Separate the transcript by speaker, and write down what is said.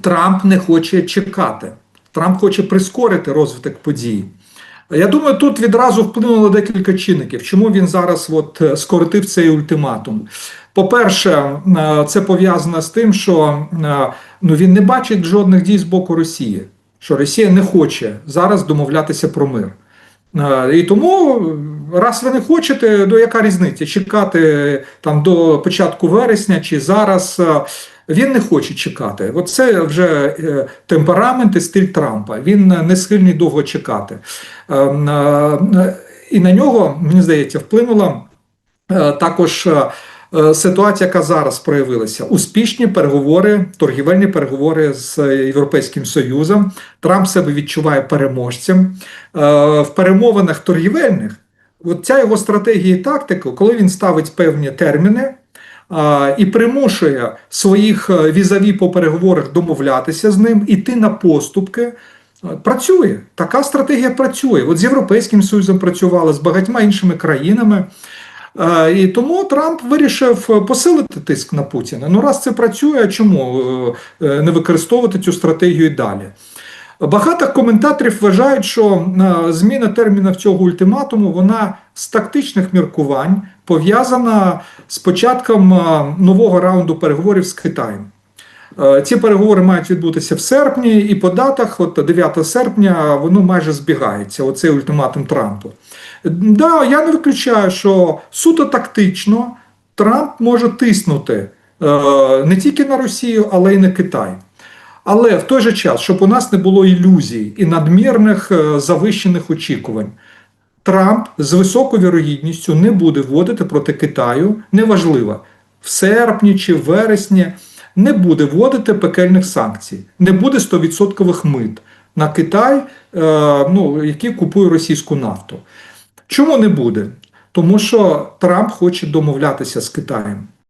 Speaker 1: Трамп не хоче чекати. Трамп хоче прискорити розвиток подій. Я думаю, тут відразу вплинуло декілька чинників. Чому він зараз от е, скоротив цей ультиматум? По-перше, е, це пов'язано з тим, що е, ну, він не бачить жодних дій з боку Росії, що Росія не хоче зараз домовлятися про мир. І тому, раз ви не хочете, то яка різниця? Чекати там до початку вересня чи зараз. Він не хоче чекати. От це вже е, темперамент і стиль Трампа. Він не схильний довго чекати. Е, е, І на нього, мені здається, вплинула е, також ситуація, яка зараз проявилася. Успішні переговори, торгівельні переговори з Європейським Союзом. Трамп себе відчуває переможцем. В перемовинах торгівельних от ця його стратегія і тактика, коли він ставить певні терміни. І примушує своїх е, візаві по переговорах домовлятися з ним, іти на поступки. е, Працює. Така стратегія працює. От з Європейським Союзом працювала, з багатьма іншими країнами. Е, І тому Трамп вирішив посилити тиск на Путіна. Ну, раз це працює, чому не використовувати цю стратегію і далі? Багато коментаторів вважають, що е, зміна термінів цього ультиматуму вона з тактичних міркувань пов'язана з початком е, нового раунду переговорів з Китаєм. Е, Ці переговори мають відбутися в серпні, і по датах, от 9 серпня, воно майже збігається. Оцей ультиматум Трампу. Да, я не виключаю, що суто тактично Трамп може тиснути не тільки на Росію, але й на Китай. Але в той же час, щоб у нас не було ілюзій і надмірних е, завищених очікувань, Трамп з високою вірогідністю не буде вводити проти Китаю, неважливо, в серпні чи в вересні, не буде вводити пекельних санкцій, не буде 100% мит на Китай, е, ну, який купує російську нафту. Чому не буде? Тому що Трамп хоче домовлятися з Китаєм.